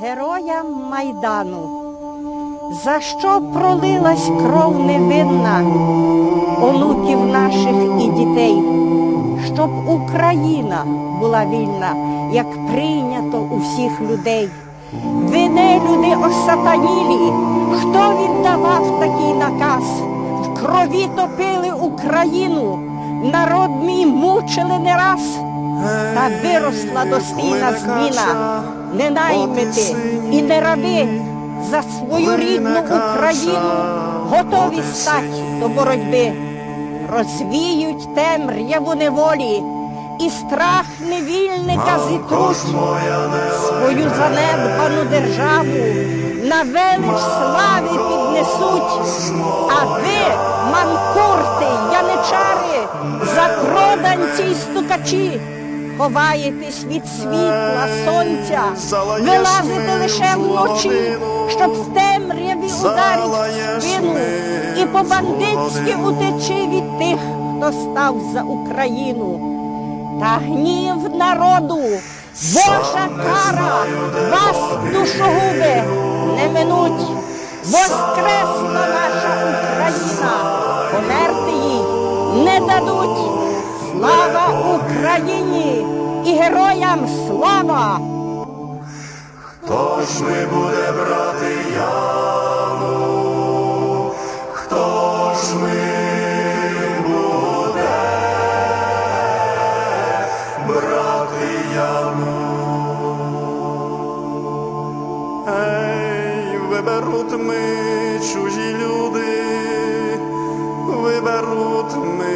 героям Майдану, за що пролилась кров невинна онуків наших і дітей, щоб Україна була вільна, як прийнято у всіх людей. Ви не люди осатанілі, хто віддавав такий наказ? В крові топили Україну, народ мій мучили не раз. Та виросла достійна зміна, не наймити і не раби за свою рідну Україну. готові стать до боротьби, розвіють темряву неволі і страх невільника зітруть свою занедбану державу. На велич слави піднесуть, а ви, манкурти, яничари, запроданці й стукачі, ховаєтесь від світла, сонця, вилазите лише вночі, щоб в темряві ударить в спину і по-бандитськи утечи від тих, хто став за Україну. Та гнів народу, Божа кара, вас, душогуби, не минуть. Воскресла наша Україна, померти їй не дадуть. Слава Україні і героям слава! Хто ж ми буде брати яму? Хто ж ми буде брати яму? Ей, виберуть ми чужі люди, виберуть ми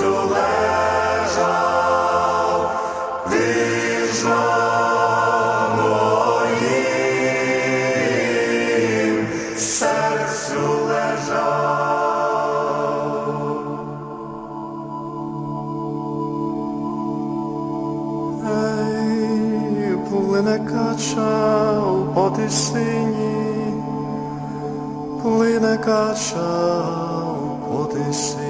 серцю лежав, серцю лежав. Ей, плине кача по тисині, плине кача по тисині.